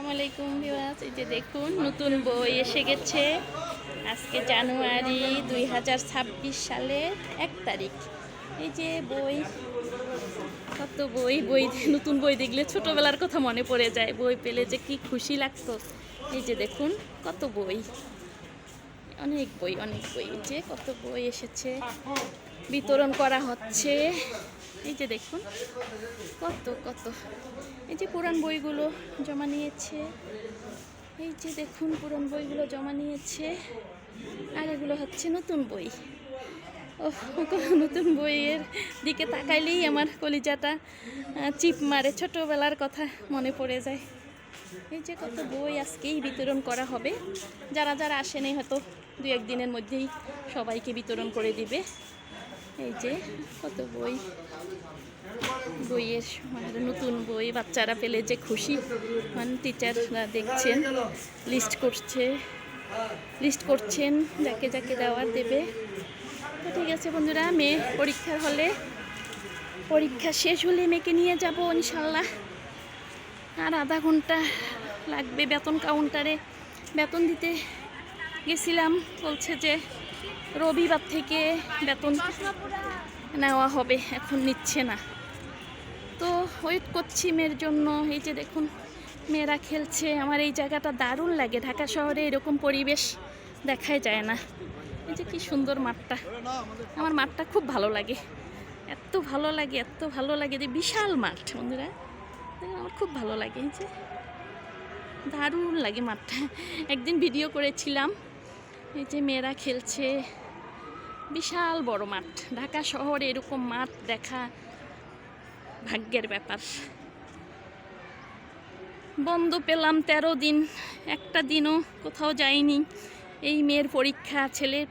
আসসালামু আলাইকুম ভিউয়ার্স, এই যে দেখুন, নতুন বই এসে গেছে। আজকে জানুয়ারি দুই হাজার ছাব্বিশ সালের এক তারিখ। এই যে বই, কত বই বই নতুন বই দেখলে ছোটবেলার কথা মনে পড়ে যায়। বই পেলে যে কি খুশি লাগতো। এই যে দেখুন, কত বই। অনেক বই অনেক বই। যে কত বই এসেছে। বিতরণ করা হচ্ছে। এই যে দেখুন, কত কত। এই যে পুরান বইগুলো জমা নিয়েছে। এই যে দেখুন, পুরান বইগুলো জমা নিয়েছে। আর এগুলো হচ্ছে নতুন বই। ও নতুন বইয়ের দিকে তাকাইলেই আমার কলিজাটা চিপ মারে, ছোটোবেলার কথা মনে পড়ে যায়। এই যে কত বই আজকেই বিতরণ করা হবে। যারা যারা আসেনি হয়তো দু একদিনের মধ্যেই সবাইকে বিতরণ করে দিবে। এই যে, কত বই। বইয়ের নতুন বই, বাচ্চারা পেলে যে খুশি। মানে টিচাররা দেখছেন লিস্ট করছে। লিস্ট করছেন, যাকে যাকে দেওয়ার দেবে। তো ঠিক আছে বন্ধুরা, মেয়ে পরীক্ষার হলে পরীক্ষা শেষ হলে মেয়েকে নিয়ে যাব ইনশাল্লাহ। আর আধা ঘণ্টা লাগবে বেতন কাউন্টারে বেতন দিতে গেছিলাম, বলছে যে রবিবার থেকে বেতন নেওয়া হবে, এখন নিচ্ছে না। তো ওয়েট করছি মেয়ের জন্য, এই যে দেখুন, মেয়েরা খেলছে, আমার এই জায়গাটা দারুণ লাগে, ঢাকা শহরে এরকম পরিবেশ দেখাই যায় না। এই যে কি সুন্দর মাঠটা, আমার মাঠটা খুব ভালো লাগে, এত ভালো লাগে, এত ভালো লাগে যে বিশাল মাঠ বন্ধুরা আমার খুব ভালো লাগে, এই যে দারুণ লাগে মাঠটা। একদিন ভিডিও করেছিলাম এই যে মেয়েরা খেলছে, বিশাল বড় মাঠ। ঢাকা শহরে এরকম মাঠ দেখা ভাগ্যের ব্যাপার। বন্ধ পেলাম তেরো দিন, একটা দিনও কোথাও যাইনি। এই মেয়ের পরীক্ষা, ছেলের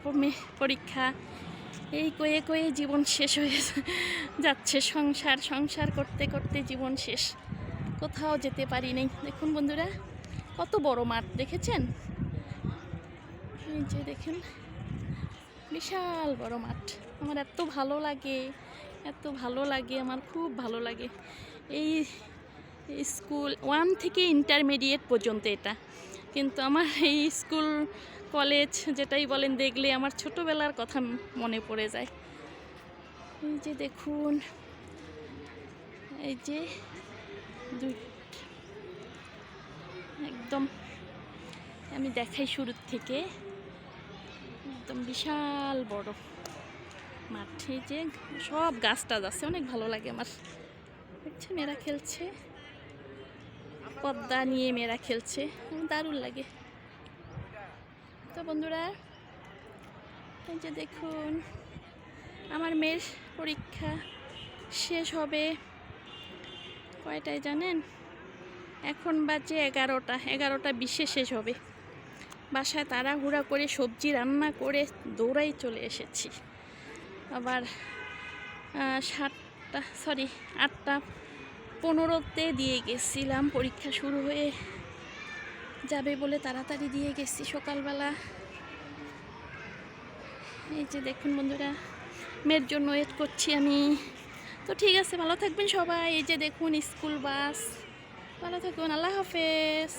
পরীক্ষা, এই কয়ে কয়ে জীবন শেষ হয়ে যাচ্ছে। সংসার সংসার করতে করতে জীবন শেষ। কোথাও যেতে পারি নাই। দেখুন বন্ধুরা, কত বড় মাঠ, দেখেছেন? যে দেখেন, বিশাল বড় মাঠ। আমার এত ভালো লাগে, এত ভালো লাগে, আমার খুব ভালো লাগে। এই স্কুল ওয়ান থেকে ইন্টারমিডিয়েট পর্যন্ত এটা। কিন্তু আমার এই স্কুল, কলেজ যেটাই বলেন, দেখলে আমার ছোটোবেলার কথা মনে পড়ে যায়। এই যে দেখুন, এই যে দুই, একদম, আমি দেখাই শুরুর থেকে। একদম বিশাল বড় মাঠে। যে সব গাছ টাছ আছে, অনেক ভালো লাগে আমার। দেখছে মেয়েরা খেলছে। পদ্মা নিয়ে মেয়েরা খেলছে। দারুণ লাগে। তো বন্ধুরা, এই যে দেখুন, আমার মেয়ের পরীক্ষা শেষ হবে কয়টায় জানেন? এখন বাজে এগারোটা। এগারোটা বিশে শেষ হবে। বাসায় তাড়াহুড়া করে সবজি রান্না করে দৌড়াই চলে এসেছি। আবার সাতটা সরি আটটা পনেরোতে দিয়ে গেছিলাম, পরীক্ষা শুরু হয়ে যাবে বলে তাড়াতাড়ি দিয়ে গেছি সকালবেলা। এই যে দেখুন বন্ধুরা, মেয়ের জন্য ওয়েট করছি আমি। তো ঠিক আছে, ভালো থাকবেন সবাই। এই যে দেখুন, স্কুল বাস। ভালো থাকুন, আল্লাহ হাফেজ।